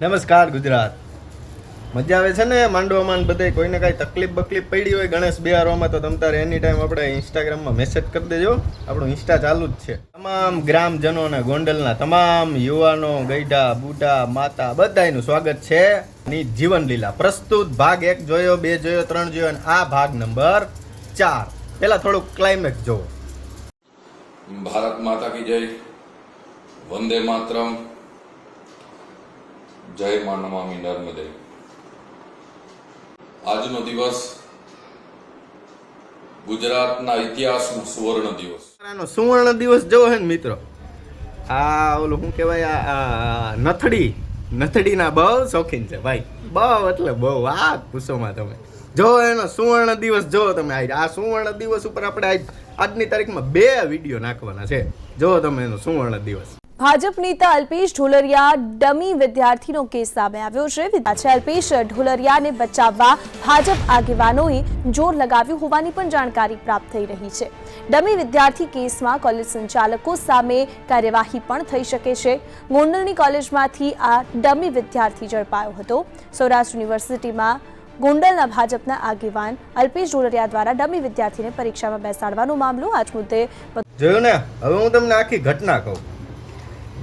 નમસ્કાર ગુજરાત. મજા આવે છે ને માંડવામાં બધે કોઈને કાંઈ તકલીફ બકલીફ પડી હોય ગણેશ બિહારોમાં, તો તમ તારે એની ટાઈમ આપણે ઇન્સ્ટાગ્રામમાં મેસેજ કરી દેજો. આપણું ઇન્સ્ટા ચાલુ જ છે. તમામ ગ્રામજનો અને ગોંડલના તમામ યુવાનો, ગઈઢા, બુઢા, માતા, બધાયનું સ્વાગત છે. ની જીવન લીલા પ્રસ્તુત ભાગ એક જોયો, બે જોયો, ત્રણ જોયો અને આ ભાગ નંબર ચાર. પેલા થોડુંક ક્લાઇમેક્સ જોવો. ભારત માતા કી જય. વંદે માતરમ. જય મા નર્મદે. આજનો દિવસ ગુજરાતના ઇતિહાસનો સુવર્ણ દિવસ. સુવર્ણ દિવસ જોવો હે ને મિત્રો, આ ઓલું શું કહેવાય, આ- નથડી, નથડીના બહુ શોખીન છે ભાઈ. બહુ એટલે બહુ, આ પૂછોમાં તમે. જો એનો સુવર્ણ દિવસ જો તમે આજ, આ સુવર્ણ દિવસ ઉપર આપણે આજ, આજની તારીખમાં બે વીડિયો નાખવાના છે. જો તમે એનો સુવર્ણ દિવસ. ભાજપ નેતા અલ્પેશ ઢોલરિયા ડમી વિદ્યાર્થીનો કેસ સામે આવ્યો છે. અલ્પેશ ઢોલરિયાને બચાવવા ભાજપ આગેવાનોએ જોર લગાવ્યું હોવાની પણ જાણકારી પ્રાપ્ત થઈ રહી છે. ડમી વિદ્યાર્થી કેસમાં કોલેજ સંચાલકો સામે કાર્યવાહી પણ થઈ શકે છે. ગોંડલની કોલેજમાંથી આ ડમી વિદ્યાર્થી ઝડપાયો હતો. સૌરાષ્ટ્ર યુનિવર્સિટીમાં ગોંડલના ભાજપના આગેવાન અલ્પેશ ઢોલરિયા દ્વારા ડમી વિદ્યાર્થીને પરીક્ષામાં બેસાડવાનો મામલો. આજ મુદ્દે જોયું ને? હવે હું તમને આખી ઘટના કહું.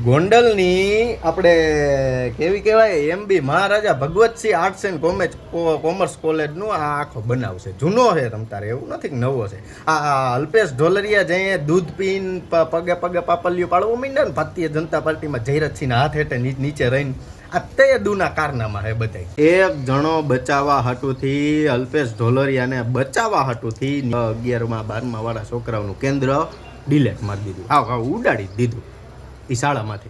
ગોંડલની આપણે કેવી કહેવાય MB Maharaja Bhagvatsinh arts and commerce commerce કોલેજનું આ આખો બનાવ છે. જૂનો છે તારે, એવું નથી કે નવો છે. આ અલ્પેશ ઢોલરિયા જઈએ દૂધ પીન પગે પગે પાપલિયું પાડવું મીંડે ને ભારતીય જનતા પાર્ટીમાં જયરથસિંહના હાથ હેઠે નીચે રહીને તે દૂના કારનામા હે બધા એક જણો બચાવવા હટુથી, અલ્પેશ ઢોલરિયાને બચાવવા હટુથી, અગિયારમાં બારમા વાળા છોકરાઓનું કેન્દ્ર ડિલેટ મારી દીધું. હા હા ઉડાડી દીધું. એ શાળામાંથી.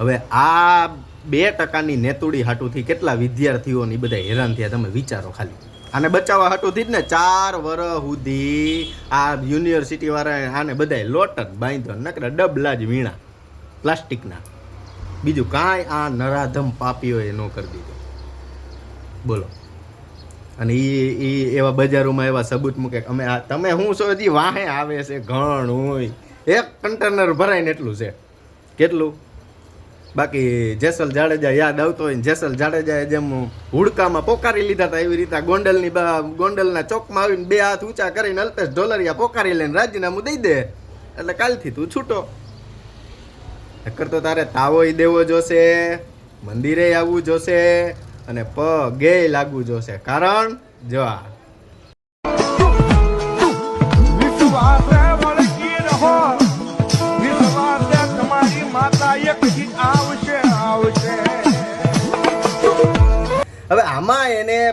હવે આ બે ટકાની નેતુડી હાટુથી કેટલા વિદ્યાર્થીઓની બધા હેરાન થયા, તમે વિચારો ખાલી. આને બચાવવા હાટુથી જ ને ચાર વર્ષ સુધી આ યુનિવર્સિટીવાળા આને બધાય લોટ જ બાંધ્યો નકરા ડબલા જ વીણા પ્લાસ્ટિકના. બીજું કાંઈ આ નરાધમ પાપીઓએ ન કરી દીધું. બોલો. અને એ એ એવા બજારોમાં એવા સબૂત મૂકે અમે તમે શું છો હજી? વાહે આવે છે, ઘણું એક કન્ટેનર ભરાઈને એટલું છે કેટલું બાકી જેસલ જાડેજા યાદ આવતો હોય જેસલ જાડેજાએ જેમ હુડકામાં પોકારી લીધા હતા એવી રીતે ગોંડલની ગોંડલના ચોકમાં આવીને બે હાથ ઊંચા કરીને અલ્પેશ ઢોલરિયા પોકારી લઈને રાજીનામું દઈ દે એટલે કાલથી તું છૂટો નકર તો તારે તાવોય દેવો જોશે મંદિરે આવવું જોશે અને પગે લાગવું જોશે કારણ જો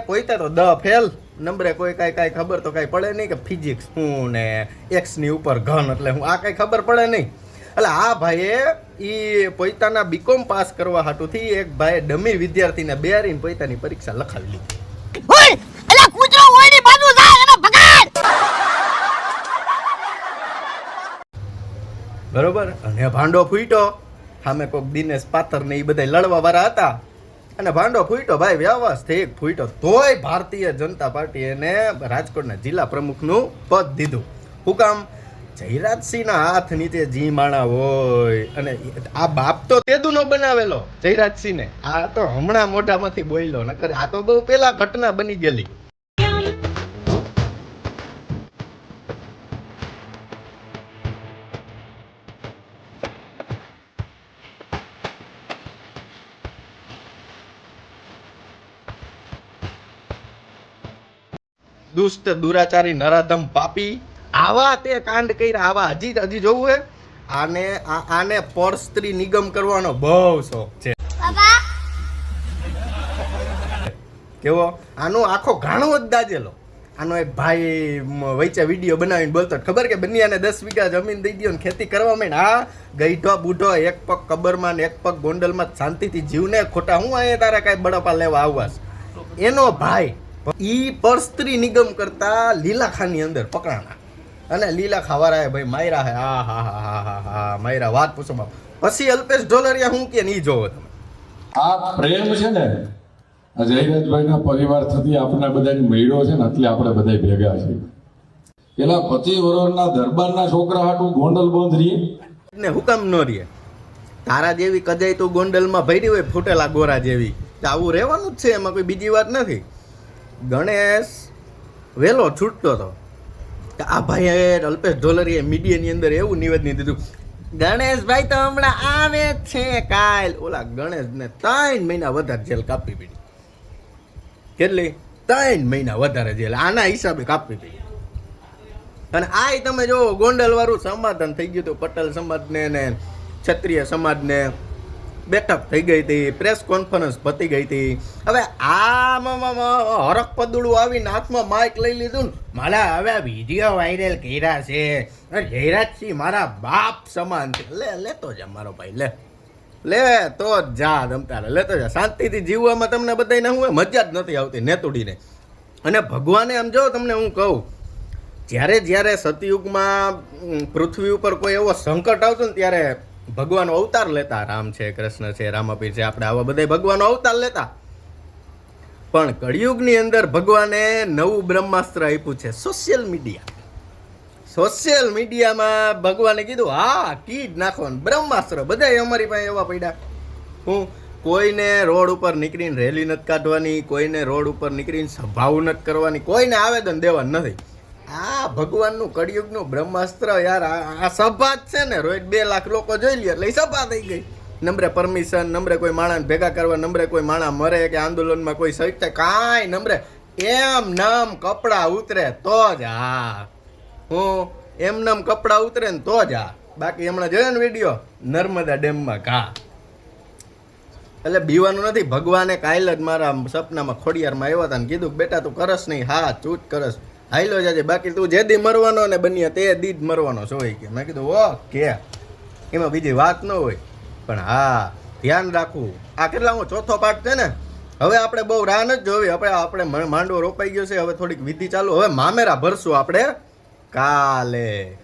પોઈતા તો દ ફેલ નંબરે કોઈ કાંઈ કાંઈ ખબર તો કાંઈ પડે નહીં કે ફિઝિક્સ શું ને એક્સની ઉપર ઘન એટલે હું આ કાંઈ ખબર પડે નહીં. એટલે આ ભાઈએ એ પોતાના બીકોમ પાસ કરવા હાટુથી એક ભાઈ ડમી વિદ્યાર્થીને બેહારીને પોતાની પરીક્ષા લખાવી લીધી. હોય કૂતરો હોયની બાજુ જાય એને ભગાડ! બરોબર? અને ભાંડો ફૂટ્યો. સામે કોઈક દિનેશ પાથર ને એ બધા લડવા વાળા હતા. અને ભાંડો ફૂટ્યો ભાઈ, વ્યવસ્થિત ફૂટ્યો તોય ભારતીય જનતા પાર્ટી એને રાજકોટના જિલ્લા પ્રમુખનું પદ દીધું. હું કામ? જયરાજસિંહના હાથ નીચે જી માણા હોય. અને આ બાપ તો તેદુનો બનાવેલો, જયરાજસિંહને. આ તો હમણાં મોઢામાંથી બોલ્યો, નકર આ તો બહુ પેલા ઘટના બની ગયેલી. દુષ્ટ દુરાચારી નરાધમ પાપી. આવા તે કાંડ કર્યા આવા હજી હજી જોવું હે? આને આને પરસ્ત્રી નિગમ કરવાનો બહુ શોખ છે. કેવો? આનો આખો ઘાણો જ દાજેલો આનો એક ભાઈ વૈચા વીડિયો બનાવીને બોલતો ખબર કે બનિયાને દસ વીઘા જમીન દઈ દો ને ખેતી કરવા માંડ? આ ગઈઢો બુઢો એક પગ કબરમાં ને એક પગ ગોંડલમાં શાંતિથી જીવને ખોટા. હું અહીંયા તારે કાંઈ બળપા લેવા આવવાસ એનો ભાઈ ઈ પરસ્ત્રી નિગમ કરતા લીલાખાની અંદર પકડાણા. અને લીલા ખાવારાએ ભાઈ માયરા હે હા હા હા હા હા હા માયરા વાત પૂછો બાપ. પછી અલ્પેશ ઢોલરિયા હું કે નહીં જોવો તમે. આ પ્રેમ છે ને જયરાજભાઈના પરિવાર થતી આપણે બધા મળ્યો છે ને એટલે આપણે બધા ભેગા છે પેલા પચીસ વર્ષના દરબારના છોકરા હાટું ગોંડલ બંધ રહીએ ને હુકમ ન રહે તારા જેવી કદાય તો ગોંડલમાં ભરી હોય ફૂટેલા ગોરા જેવી. આવું રહેવાનું જ છે એમાં કોઈ બીજી વાત નથી. ગણેશ વહેલો છૂટતો હતો કે આ ભાઈએ અલ્પેશ ઢોલરીએ મીડિયાની અંદર એવું નિવેદન દીધું. ગણેશભાઈ તો હમણાં આવે છે કાલ. ઓલા ગણેશને ત્રણ મહિના વધારે જેલ કાપી પડી. કેટલી? ત્રણ મહિના વધારે જેલ. આના હિસાબે કાપી પડી. અને આય તમે જો ગોંડલ વાળું સમાધાન થઈ ગયું હતું. પટેલ સમાજને ને ક્ષત્રિય સમાજને. બેઠક થઈ ગઈ હતી પ્રેસ કોન્ફરન્સ પતી ગઈ હતી. હવે આમાં હરક પદુડું આવીને હાથમાં માઇક લઈ લીધું ને મારા હવે વીડિયો વાયરલ કર્યા છે. જયરાજસિંહ મારા બાપ સમાન છે. લે લેતો જા મારો ભાઈ, લે. લે તો જ જા તમતારે લેતો જા. શાંતિથી જીવવામાં તમને બધાને હું મજા જ નથી આવતી નેતુડીને. અને ભગવાને આમ જો તમને હું કહું, જ્યારે જ્યારે સતયુગમાં પૃથ્વી ઉપર કોઈ એવો સંકટ આવતો ને ત્યારે ભગવાન અવતાર લેતા. રામ છે, કૃષ્ણ છે, રામાપીર છે, આપણે આવા બધા ભગવાનનો અવતાર લેતા. પણ કળિયુગની અંદર ભગવાને નવું બ્રહ્માસ્ત્ર આપ્યું છે સોશિયલ મીડિયા સોશિયલ મીડિયામાં ભગવાને કીધું, હા કીડ નાખવાનું, બ્રહ્માસ્ત્ર. બધાય અમારી પાસે એવા પડ્યા. હું કોઈને રોડ ઉપર નીકળીને રેલી નથી કાઢવાની, કોઈને રોડ ઉપર નીકળીને સભાઓ નથી કરવાની, કોઈને આવેદન દેવાનું નથી. આ ભગવાનનું કળિયુગનું બ્રહ્માસ્ત્ર યાર, આ આ સભા જ છે ને, રોજ બે લાખ લોકો જોઈ લે, એટલે સભા થઈ ગઈ. નંબરે પરમિશન નંબરે કોઈ માણસ ભેગા કરવા નંબરે કોઈ માણસ મરે કે આંદોલનમાં કોઈ સહિત કાંઈ નંબરે એમ નામ કપડાં ઉતરે તો જ હા હું એમ નામ કપડાં ઉતરે ને તો જ આ. બાકી હમણાં જોયો ને વીડિયો? નર્મદા ડેમમાં ઘા. એટલે બીવાનું નથી, ભગવાને કાયલ જ મારા સપનામાં ખોડિયારમાં આવ્યા હતા ને કીધું બેટા તું કરસ નહીં, હા ચૂત કરસ. હાઈલો જાજે, બાકી તું જે દી મરવાનો ને બન્યા તે દી જ મરવાનો છો કે. મેં કીધું ઓકે એમાં બીજી વાત ન હોય. પણ હા, ધ્યાન રાખવું. આ કેટલા, હું ચોથો પાઠ છે ને? હવે આપણે બહુ રાહ જ જોવી. આપણે આપણે માંડવો રોપાઈ ગયો છે. હવે થોડીક વિધિ ચાલુ. હવે મામેરા ભરશું આપણે કાલે.